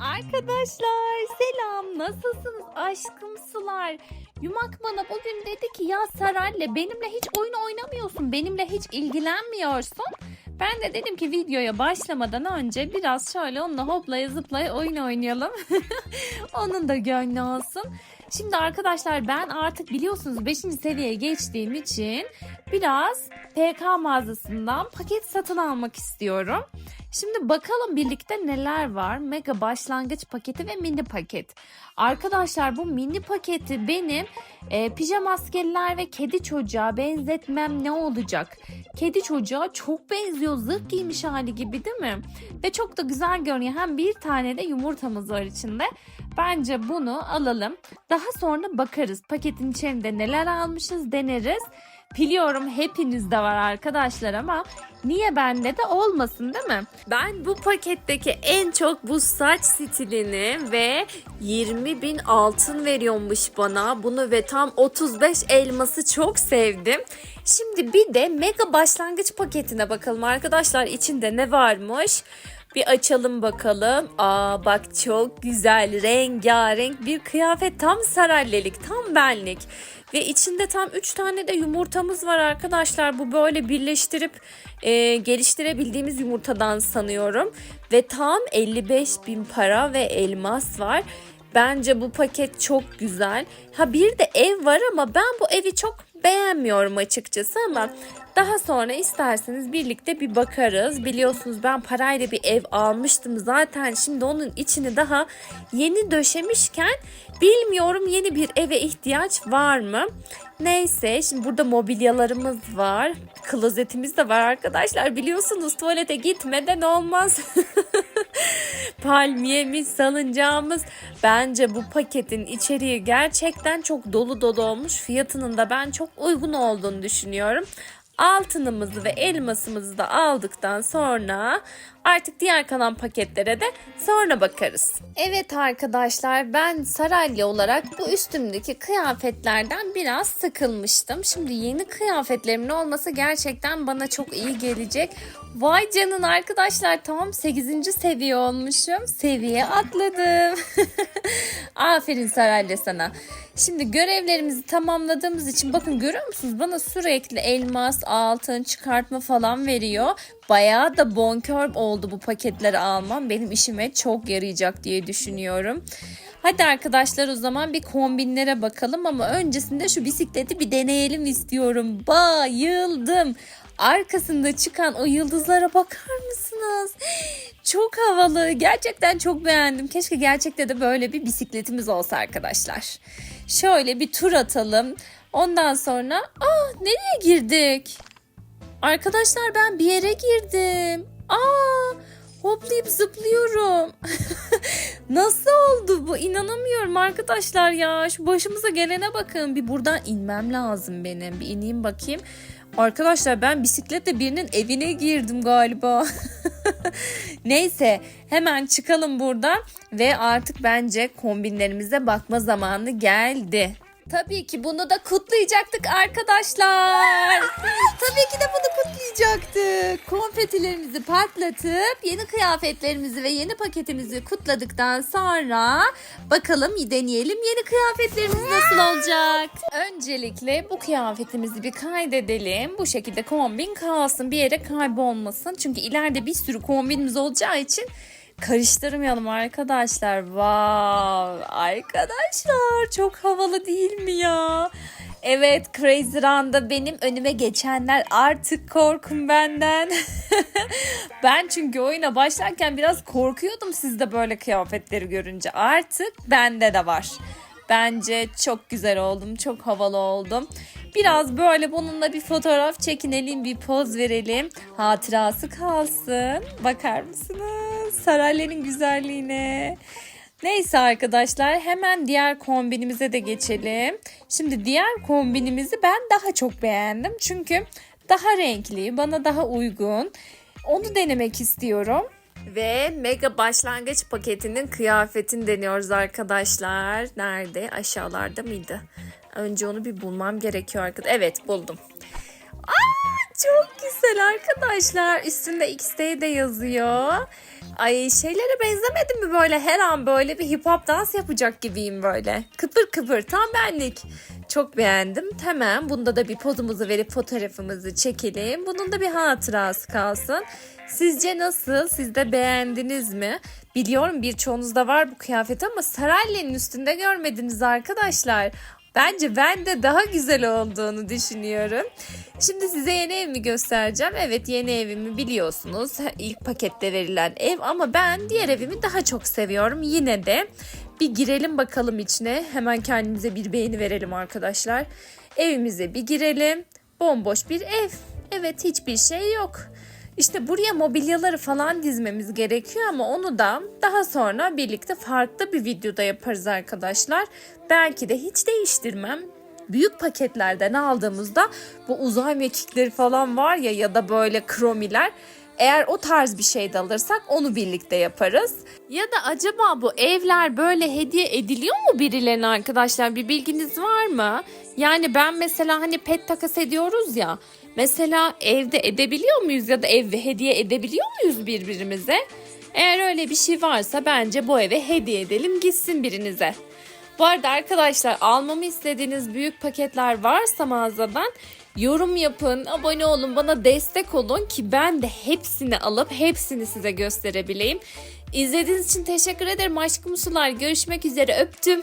Arkadaşlar selam nasılsınız aşkım sular Yumak bana bugün dedi ki ya Saral'le benimle hiç oyun oynamıyorsun benimle hiç ilgilenmiyorsun ben de dedim ki videoya başlamadan önce biraz şöyle onunla hoplaya zıplaya oyun oynayalım. Onun da gönlü olsun. Şimdi arkadaşlar ben artık biliyorsunuz 5. seviyeye geçtiğim için biraz PK mağazasından paket satın almak istiyorum. Şimdi bakalım birlikte neler var. Mega başlangıç paketi ve mini paket. Arkadaşlar bu mini paketi benim e, pijama askeriler ve kedi çocuğa benzetmem ne olacak? Kedi çocuğa çok benziyor. Zırh giymiş hali gibi değil mi? Ve çok da güzel görünüyor. Hem bir tane de yumurtamız var içinde. Bence bunu alalım. Daha sonra bakarız. Paketin içerisinde neler almışız deneriz. Biliyorum hepinizde var arkadaşlar ama niye bende de olmasın değil mi? Ben bu paketteki en çok bu saç stilini ve 20 bin altın veriyormuş bana. Bunu ve tam 35 elması çok sevdim. Şimdi bir de mega başlangıç paketine bakalım arkadaşlar içinde ne varmış? Bir açalım bakalım. Aa bak çok güzel rengarenk bir kıyafet tam sarallelik tam benlik. Ve içinde tam 3 tane de yumurtamız var arkadaşlar. Bu böyle birleştirip e, geliştirebildiğimiz yumurtadan sanıyorum. Ve tam 55 bin para ve elmas var. Bence bu paket çok güzel. Ha bir de ev var ama ben bu evi çok beğenmiyorum açıkçası ama daha sonra isterseniz birlikte bir bakarız. Biliyorsunuz ben parayla bir ev almıştım zaten. Şimdi onun içini daha yeni döşemişken bilmiyorum yeni bir eve ihtiyaç var mı? Neyse şimdi burada mobilyalarımız var. Klozetimiz de var arkadaşlar. Biliyorsunuz tuvalete gitmeden olmaz. Palmiyemiz, salıncağımız. Bence bu paketin içeriği gerçekten çok dolu dolu olmuş. Fiyatının da ben çok uygun olduğunu düşünüyorum altınımızı ve elmasımızı da aldıktan sonra artık diğer kalan paketlere de sonra bakarız. Evet arkadaşlar ben Saralya olarak bu üstümdeki kıyafetlerden biraz sıkılmıştım. Şimdi yeni kıyafetlerimin olması gerçekten bana çok iyi gelecek. Vay canın arkadaşlar tam 8. seviye olmuşum. Seviye atladım. Aferin Saralya sana. Şimdi görevlerimizi tamamladığımız için bakın görüyor musunuz? Bana sürekli elmas, altın, çıkartma falan veriyor. Bayağı da bonkör oldu bu paketleri almam. Benim işime çok yarayacak diye düşünüyorum. Hadi arkadaşlar o zaman bir kombinlere bakalım ama öncesinde şu bisikleti bir deneyelim istiyorum. Bayıldım. Arkasında çıkan o yıldızlara bakar mısınız? Çok havalı. Gerçekten çok beğendim. Keşke gerçekte de böyle bir bisikletimiz olsa arkadaşlar. Şöyle bir tur atalım. Ondan sonra aa nereye girdik? Arkadaşlar ben bir yere girdim. Aa hoplayıp zıplıyorum. Nasıl oldu bu? İnanamıyorum arkadaşlar ya. Şu başımıza gelene bakın. Bir buradan inmem lazım benim. Bir ineyim bakayım. Arkadaşlar ben bisikletle birinin evine girdim galiba. Neyse hemen çıkalım buradan ve artık bence kombinlerimize bakma zamanı geldi. Tabii ki bunu da kutlayacaktık arkadaşlar. Tabii ki de bunu kutlayacaktık. Konfetilerimizi patlatıp yeni kıyafetlerimizi ve yeni paketimizi kutladıktan sonra bakalım deneyelim yeni kıyafetlerimiz nasıl olacak. Öncelikle bu kıyafetimizi bir kaydedelim. Bu şekilde kombin kalsın bir yere kaybolmasın. Çünkü ileride bir sürü kombinimiz olacağı için karıştırmayalım arkadaşlar. Wow, arkadaşlar çok havalı değil mi ya? Evet Crazy Run'da benim önüme geçenler artık korkun benden. ben çünkü oyuna başlarken biraz korkuyordum sizde böyle kıyafetleri görünce. Artık bende de var. Bence çok güzel oldum, çok havalı oldum. Biraz böyle bununla bir fotoğraf çekinelim, bir poz verelim. Hatırası kalsın. Bakar mısınız? Sarayların güzelliğine. Neyse arkadaşlar hemen diğer kombinimize de geçelim. Şimdi diğer kombinimizi ben daha çok beğendim. Çünkü daha renkli, bana daha uygun. Onu denemek istiyorum. Ve mega başlangıç paketinin kıyafetini deniyoruz arkadaşlar. Nerede? Aşağılarda mıydı? Önce onu bir bulmam gerekiyor arkadaşlar. Evet buldum. Aa, Çok güzel arkadaşlar. Üstünde XD de yazıyor. Ay şeylere benzemedim mi böyle her an böyle bir hip hop dans yapacak gibiyim böyle. Kıpır kıpır tam benlik. Çok beğendim. Hemen bunda da bir pozumuzu verip fotoğrafımızı çekelim. Bunun da bir hatırası kalsın. Sizce nasıl? Siz de beğendiniz mi? Biliyorum birçoğunuzda var bu kıyafet ama Sarayli'nin üstünde görmediniz arkadaşlar. Bence ben de daha güzel olduğunu düşünüyorum. Şimdi size yeni evimi göstereceğim. Evet yeni evimi biliyorsunuz. İlk pakette verilen ev ama ben diğer evimi daha çok seviyorum. Yine de bir girelim bakalım içine. Hemen kendimize bir beğeni verelim arkadaşlar. Evimize bir girelim. Bomboş bir ev. Evet hiçbir şey yok. İşte buraya mobilyaları falan dizmemiz gerekiyor ama onu da daha sonra birlikte farklı bir videoda yaparız arkadaşlar. Belki de hiç değiştirmem. Büyük paketlerden aldığımızda bu uzay mekikleri falan var ya ya da böyle kromiler. Eğer o tarz bir şey de alırsak onu birlikte yaparız. Ya da acaba bu evler böyle hediye ediliyor mu birilerine arkadaşlar? Bir bilginiz var mı? Yani ben mesela hani pet takas ediyoruz ya. Mesela evde edebiliyor muyuz ya da ev hediye edebiliyor muyuz birbirimize? Eğer öyle bir şey varsa bence bu eve hediye edelim gitsin birinize. Bu arada arkadaşlar almamı istediğiniz büyük paketler varsa mağazadan yorum yapın, abone olun, bana destek olun ki ben de hepsini alıp hepsini size gösterebileyim. İzlediğiniz için teşekkür ederim aşkım sular. Görüşmek üzere öptüm.